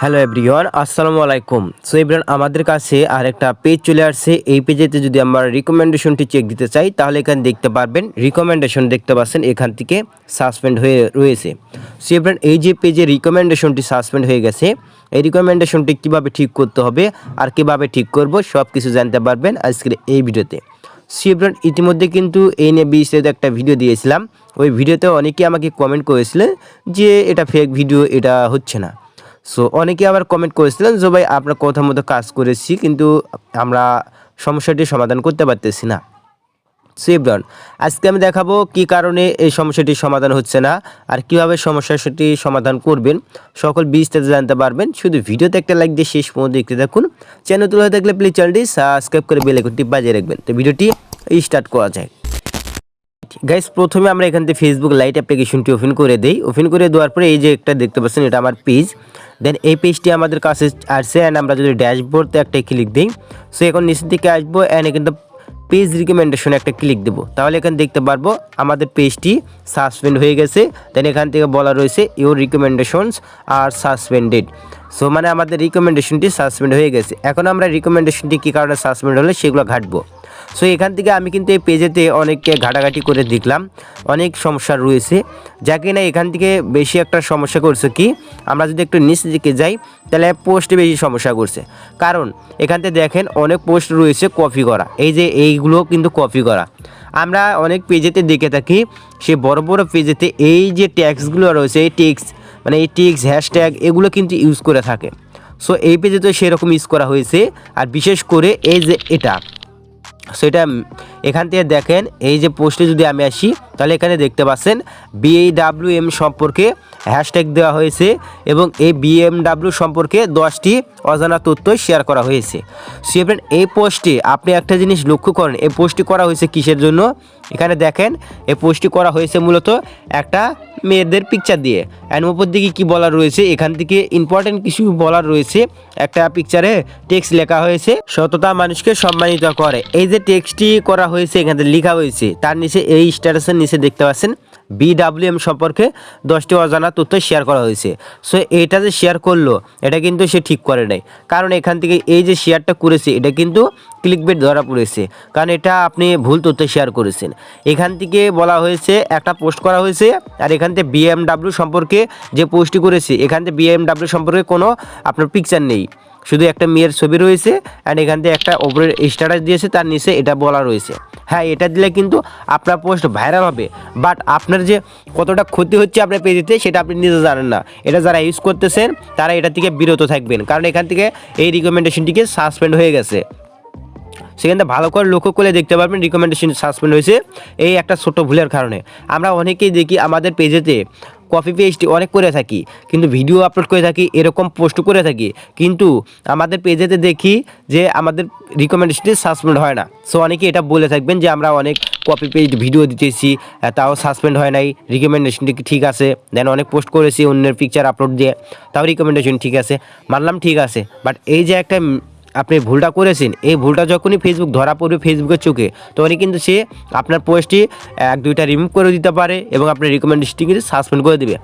Hello everyone, আসসালামু আলাইকুম। So everyone, আমাদের কাছে আরেকটা পেজ চলে আসছে। এই পেজেতে যদি আমরা রিকমেন্ডেশনটি চেক দিতে চাই, তাহলে এখানে দেখতে পারবেন রিকমেন্ডেশন দেখতে পাচ্ছেন, এখান থেকে সাসপেন্ড হয়ে রয়েছে। সো এভরিওয়ান, এই যে পেজে রিকমেন্ডেশনটি সাসপেন্ড হয়ে গেছে, এই রিকমেন্ডেশনটি কীভাবে ঠিক করতে হবে আর কীভাবে ঠিক করব সব কিছু জানতে পারবেন আজকের এই ভিডিওতে। সিব্রান ইতিমধ্যে কিন্তু এই নিয়ে বিস্তারিত একটা ভিডিও দিয়েছিলাম। ওই ভিডিওতে অনেকেই আমাকে কমেন্ট করেছিলেন যে এটা ফেক ভিডিও এটা হচ্ছে না। সো অনেকে আবার কমেন্ট করেছিলেন যে, ভাই, আপনার কথা মতো কাজ করেছি, কিন্তু আমরা সমস্যাটির সমাধান করতে পারতেছি না। সেভরন আজকে আমি দেখাবো কি কারণে এই সমস্যাটির সমাধান হচ্ছে না আর কীভাবে সমস্যাটি সমাধান করবেন। সকল বিস্তারিত জানতে পারবেন। শুধু ভিডিওতে একটা লাইক দিয়ে শেষ পর্যন্ত দেখতে থাকুন। চ্যানেল তুলে থাকলে প্লিজ চ্যানেলটি সাবস্ক্রাইব করে বেল আইকনটি বাজিয়ে রাখবেন। তো, ভিডিওটি স্টার্ট করা যায় গাইস প্রথমে আমরা এখান থেকে ফেসবুক লাইট অ্যাপ্লিকেশনটি ওপেন করে দেই। ওপেন করে দেওয়ার পরে এই যে একটা দেখতে পাচ্ছেন, এটা আমার পেজ দেন এই পেজটি আমাদের কাছে আসছে অ্যান্ড আমরা যদি ড্যাশবোর্ডতে একটা ক্লিক দিই সো এখন নিচের দিকে আসব অ্যান্ড এখান পেজ রিকমেন্ডেশনে একটা ক্লিক দেবো। তাহলে এখানে দেখতে পারব আমাদের পেজটি সাসপেন্ড হয়ে গেছে। দেন এখান থেকে বলা রয়েছে your recommendations are suspended so মানে আমাদের রিকমেন্ডেশনটি সাসপেন্ড হয়ে গেছে। এখন আমরা রিকমেন্ডেশনটি কী কারণে সাসপেন্ড হলে সেগুলো ঘাটবো। সো এখান থেকে আমি কিন্তু এই পেজেতে অনেককে ঘাটাঘাটি করে দেখলাম। অনেক সমস্যা রয়েছে। যা কিনা এখান থেকে বেশি একটা সমস্যা করছে কি, আমরা যদি একটু নিচ দিকে যাই, তাহলে পোস্টে বেশি সমস্যা করছে। কারণ, এখান থেকে দেখেন অনেক পোস্ট রয়েছে কপি করা। এই যে এইগুলো কিন্তু কপি করা। আমরা অনেক পেজেতে দেখে থাকি, সে বড় বড় পেজেতে এই যে ট্যাক্সগুলো রয়েছে, এই ট্যাক্স মানে এই ট্যাক্স হ্যাশট্যাগ এগুলো কিন্তু ইউজ করে থাকে। সো এই পেজে তো সেরকম ইউজ করা হয়েছে। আর বিশেষ করে এই যে এটা। সেটা এখান থেকে দেখেন, এই যে পোস্টে যদি আমি আসি, তাহলে এখানে দেখতে পাচ্ছেন বিএইডাব্লিউ এম সম্পর্কে হ্যাশট্যাগ দেওয়া হয়েছে এবং এই বিএমডাব্লিউ সম্পর্কে দশটি অজানা তথ্য শেয়ার করা হয়েছে। সেভেন এই পোস্টে আপনি একটা জিনিস লক্ষ্য করেন, এই পোস্টটি করা হয়েছে কিসের জন্য? এখানে দেখেন, এই পোস্টটি করা হয়েছে মূলত একটা মেয়েদের পিকচার দিয়ে। অ্যান্ড ওপর দিকে কী বলার রয়েছে? এখান থেকে ইম্পর্টেন্ট কিছু বলার রয়েছে। একটা পিকচারে টেক্সট লেখা হয়েছে, সততা মানুষকে সম্মানিত করে। এই যে টেক্সটটি করা হয়েছে, এখানে লেখা হয়েছে, তার নিচে এই স্ট্যাটাসের নিচে দেখতে পাচ্ছেন। বিডাব্লিউএম সম্পর্কে দশটি অজানা তথ্য শেয়ার করা হয়েছে। সো এটা যে শেয়ার করল, এটা কিন্তু সে ঠিক করে নাই। কারণ এখান থেকে এই যে শেয়ারটা করেছে, এটা কিন্তু ক্লিকবেট ধরা পড়েছে। কারণ এটা আপনি ভুল তথ্য শেয়ার করেছেন। এখান থেকে বলা হয়েছে, একটা পোস্ট করা হয়েছে, আর এখান থেকে বিএমডাব্লিউ সম্পর্কে যে পোস্টটি করেছে, এখান থেকে বিএমডাব্লিউ সম্পর্কে কোনো আপনার পিকচার নেই। শুধু একটা মেয়ের ছবি রয়েছে অ্যান্ড এখান থেকে একটা ওপরের স্ট্যাটাস দিয়েছে, তার নিচে এটা বলা রয়েছে। হ্যাঁ এটা দিলে কিন্তু আপনার পোস্ট ভাইরাল হবে বাট আপনার যে কতটা ক্ষতি হচ্ছে আপনার পেজেতে সেটা আপনি নিজে জানেন না। এটা যারা ইউজ করতেছেন, তারা এটা থেকে বিরত থাকবেন, কারণ এখান থেকে এই রিকমেন্ডেশনটিকে সাসপেন্ড হয়ে গেছে। সেখানে ভালো করে লক্ষ্য করলে দেখতে পারবেন রিকমেন্ডেশন সাসপেন্ড হয়েছে, এই একটা ছোট ভুলের কারণে। আমরা অনেকেই দেখি আমাদের পেজেতে কপি পেস্ট অনেক করে থাকি, কিন্তু ভিডিও আপলোড করে থাকি, এরকম পোস্ট করে থাকি। কিন্তু আমাদের পেজেতে দেখি যে আমাদের রিকমেন্ডেশনটি সাসপেন্ড হয় না। সো অনেকে এটা বলে থাকবেন যে আমরা অনেক কপি পেস্ট ভিডিও দিতেছি তাও সাসপেন্ড হয় নাই রিকমেন্ডেশনটি ঠিক আছে দেন অনেক পোস্ট করেছি, অন্যের পিকচার আপলোড দিয়ে, তাও রিকমেন্ডেশন ঠিক আছে, মানলাম ঠিক আছে। বাট এই যে একটা আপনি ভুলটা করেছেন, এই ভুলটা যখনই ফেসবুক ধরা পড়বে ফেসবুকের চোখে, তখনই কিন্তু সে আপনার পোস্টটি এক, দুইটা রিমুভ করে দিতে পারে এবং আপনার রিকমেন্ডেশনটি কিন্তু সাসপেন্ড করে দেবে।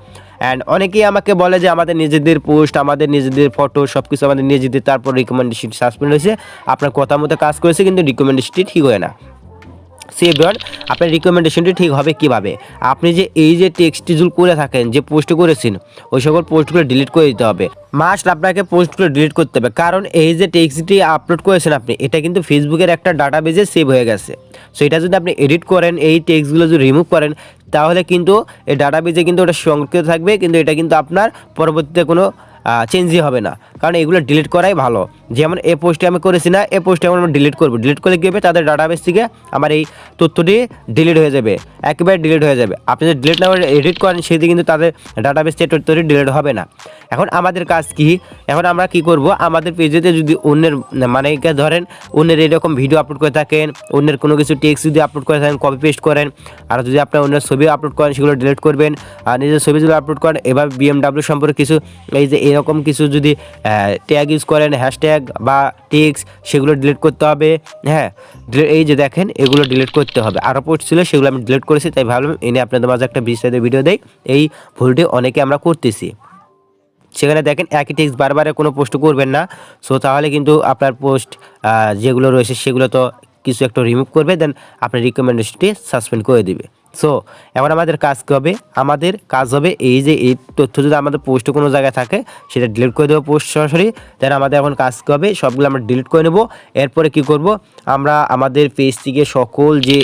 অ্যান্ড অনেকেই আমাকে বলে যে আমাদের নিজেদের পোস্ট আমাদের নিজেদের ফটো সব কিছু আমাদের নিজেদের, তারপর রিকমেন্ডেশন সাসপেন্ড হয়েছে। আপনার কথা মতো কাজ করেছে কিন্তু রিকমেন্ডেশনটি ঠিক হয় না। সেভডন আপনার রিকমেন্ডেশনটি ঠিক হবে কীভাবে? আপনি যে এই যে টেক্সটটি জুল করে থাকেন, যে পোস্ট করেছেন, ওই সকল পোস্টগুলো ডিলিট করে দিতে হবে। মাস্ট আপনাকে পোস্টগুলো ডিলিট করতে হবে, কারণ এই যে টেক্সটটি আপলোড করেছেন আপনি, এটা কিন্তু ফেসবুকের একটা ডাটাবেজে সেভ হয়ে গেছে। সো এটা যদি আপনি এডিট করেন, এই টেক্সটগুলো যদি রিমুভ করেন, তাহলে কিন্তু এই ডাটাবেজে কিন্তু ওটা সংরক্ষিত থাকবে, কিন্তু এটা কিন্তু আপনার পরবর্তীতে কোনো চেঞ্জই হবে না। কারণ এগুলো ডিলিট করাই ভালো। যেমন এ পোস্টে আমি করেছি না, এ পোস্টে আমরা ডিলিট করব। ডিলিট করলে কী হবে? তাদের ডাটাবেস থেকে আমার এই তথ্যটি ডিলিট হয়ে যাবে, একেবারে ডিলিট হয়ে যাবে। আপনি যদি ডিলিট না এডিট করেন সেটি কিন্তু তাদের ডাটাবেস থেকে তথ্যটি ডিলিট হবে না। এখন আমাদের কাজ কি? এখন আমরা কি করব? আমাদের পেজেতে যদি অন্যের মানে ধরেন, অন্যের এরকম ভিডিও আপলোড করে থাকেন, অন্যের কোনো কিছু টেক্সট যদি আপলোড করে থাকেন কপি পেস্ট করেন, আর যদি আপনার অন্যের ছবি আপলোড করেন, সেগুলো ডিলিট করবেন, আর নিজের ছবি যদি আপলোড করেন, এবার বিএমডাব্লিউ সম্পর্কে কিছু, এই যে এরকম কিছু যদি ট্যাগ ইউজ করেন হ্যাশট্যাগ বা টিক্স সেগুলো ডিলিট করতে হবে। হ্যাঁ এই যে দেখেন, এগুলো ডিলিট করতে হবে। আরও পোস্ট ছিল, সেগুলো আমি ডিলিট করেছি, তাই ভাবলাম এনে আপনাদের মাঝে একটা বিস্তারিত ভিডিও দেয় এই ভুলটি অনেকে আমরা করতেছি। সেখানে দেখেন, একই টেক্সট বারবার কোনো পোস্ট করবেন না। সো তাহলে কিন্তু আপনার পোস্ট যেগুলো রয়েছে, সেগুলো তো কিছু একটা রিমুভ করবে দেন আপনার রিকমেন্ডেশনটি সাসপেন্ড করে দিবে। সো এখন আমাদের কাজ কী হবে? আমাদের কাজ হবে এই যে, এই তথ্য যদি আমাদের পোস্টে কোনো জায়গায় থাকে, সেটা ডিলিট করে দেবো পোস্ট সরাসরি দেন আমাদের এখন কাজ কী হবে? সবগুলো আমরা ডিলিট করে নেব। এরপরে কি করব? আমরা আমাদের পেজ থেকে সকল যে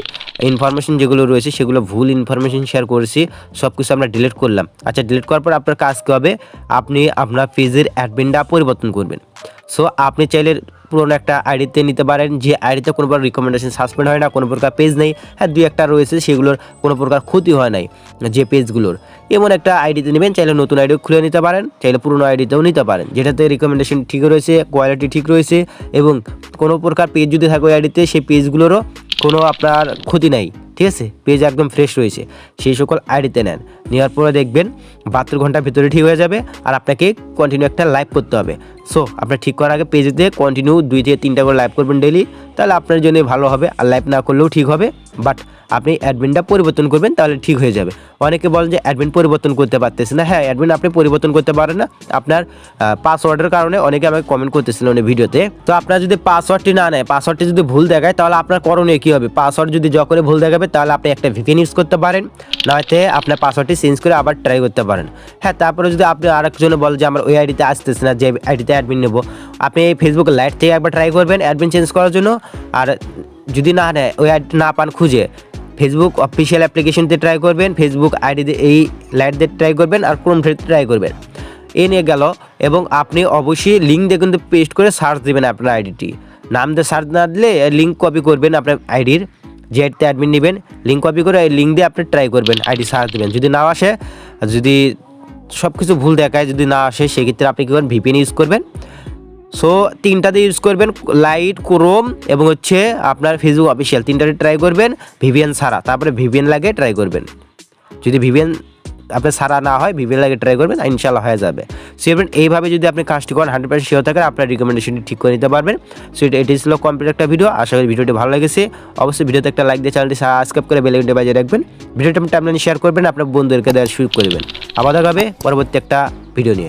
ইনফরমেশন যেগুলো রয়েছে, সেগুলো ভুল ইনফরমেশন শেয়ার করেছি সব কিছু আমরা ডিলিট করলাম। আচ্ছা ডিলিট করার পর আপনার কাজ কী হবে? আপনি আপনার পেজের অ্যাডমিনটা পরিবর্তন করবেন। সো আপনি চাইলে পুরোনো একটা আইডিতে নিতে পারেন, যে আইডিতে কোনো প্রকার রিকমেন্ডেশন সাসপেন্ড হয় না, কোনো প্রকার পেজ নেই। হ্যাঁ দুই একটা রয়েছে, সেগুলোর কোনো প্রকার ক্ষতি হয় নাই, যে পেজগুলোর এমন একটা আইডিতে নেবেন, চাইলে নতুন আইডিও খুলে নিতে পারেন, চাইলে পুরনো আইডিতেও নিতে পারেন। যেটাতে রিকমেন্ডেশন ঠিক রয়েছে কোয়ালিটি ঠিক রয়েছে, এবং কোনো প্রকার পেজ যদি থাকে ওই আইডিতে, সেই পেজগুলোরও কোনো আপনার ক্ষতি নাই। ঠিক আছে? পেজ একদম ফ্রেশ রয়েছে। সেই সকল আইডিতে নেন। নেওয়ার পরে দেখবেন বাহাত্তর ঘণ্টার ভিতরে ঠিক হয়ে যাবে আর আপনাকে কন্টিনিউ একটা লাইভ করতে হবে। সো আপনার ঠিক করার আগে পেজেতে কন্টিনিউ দুই থেকে তিনটা করে লাইভ করবেন ডেলি তাহলে আপনার জন্য ভালো হবে আর লাইভ না করলেও ঠিক হবে। বাট আপনি অ্যাডমিনটা পরিবর্তন করবেন, তাহলে ঠিক হয়ে যাবে। অনেকে বলেন যে অ্যাডমিন পরিবর্তন করতে পারতেছে না। হ্যাঁ অ্যাডমিন আপনি পরিবর্তন করতে পারেন না। আপনার পাসওয়ার্ডের কারণে অনেকে আমাকে কমেন্ট করতেছিলেন ওই ভিডিওতে। তো আপনার যদি পাসওয়ার্ডটি না নেয় পাসওয়ার্ডটি যদি ভুল দেখায়, তাহলে আপনার করণীয় কী হবে? পাসওয়ার্ড যদি যখনই ভুল দেখাবে, তাহলে আপনি একটা ভিপিএন ইউজ করতে পারেন। নয়তো আপনার পাসওয়ার্ডটি চেঞ্জ করে আবার ট্রাই করতে পারেন। হ্যাঁ তারপরে যদি আপনি আরেকজনে বলে যে আমার ওই আইডিতে আসতেছে না, যে আইডিতে অ্যাডমিন নেব, আপনি এই ফেসবুক লাইট থেকে একবার ট্রাই করবেন অ্যাডমিন চেঞ্জ করার জন্য। আর যদি না নেয়, ওই আইডি না পান খুঁজে ফেসবুক অফিসিয়াল অ্যাপ্লিকেশনতে ট্রাই করবেন ফেসবুক আইডিতে এই লাইট দিয়ে ট্রাই করবেন আর ক্রোম ট্রাই করবেন। এ নিয়ে গেল এবং আপনি অবশ্যই লিঙ্ক দিয়ে কিন্তু পেস্ট করে সার্চ দেবেন আপনার আইডিটি নাম দিয়ে সার্চ না দিলে লিঙ্ক কপি করবেন আপনার আইডির যে আইডিতে অ্যাডমিন নেবেন লিঙ্ক কপি করে এই লিঙ্ক দিয়ে আপনি ট্রাই করবেন আইডি সার্চ দেবেন। যদি না আসে, যদি সব কিছু ভুল দেখায়, যদি না আসে, সেক্ষেত্রে আপনি কী করবেন ভিপিএন ইউজ করবেন। সো তিনটাতে ইউজ করবেন লাইট ক্রোম এবং হচ্ছে আপনার ফেসবুক অফিসিয়াল তিনটাতে ট্রাই করবেন ভিভিএন সারা তারপরে ভিভিএন লাগে ট্রাই করবেন। যদি ভিভিএন আপনার সারা না হয় ভিভিএন লাগে ট্রাই করবেন ইনশাল্লাহ হয়ে যাবে। সো এবার এইভাবে যদি আপনি কাজটি করেন হান্ড্রেড পার্সেন্ট শিওর থাকেন, আপনার রিকমেন্ডেশনটি ঠিক করে নিতে পারবেন। সো এটা এটি ছিল কমপ্লিট একটা ভিডিও আশা করি ভিডিওটি ভালো লেগেছে। অবশ্যই ভিডিওতে একটা লাইক দিয়ে চ্যানেলটি সাবস্ক্রাইব করে বেলাইনটা বাজিয়ে রাখবেন। ভিডিওটা আপনি শেয়ার করবেন, আপনার বন্ধুদেরকে দেওয়ার শুরু করবেন আবার দেখাবে পরবর্তী একটা ভিডিও নিয়ে।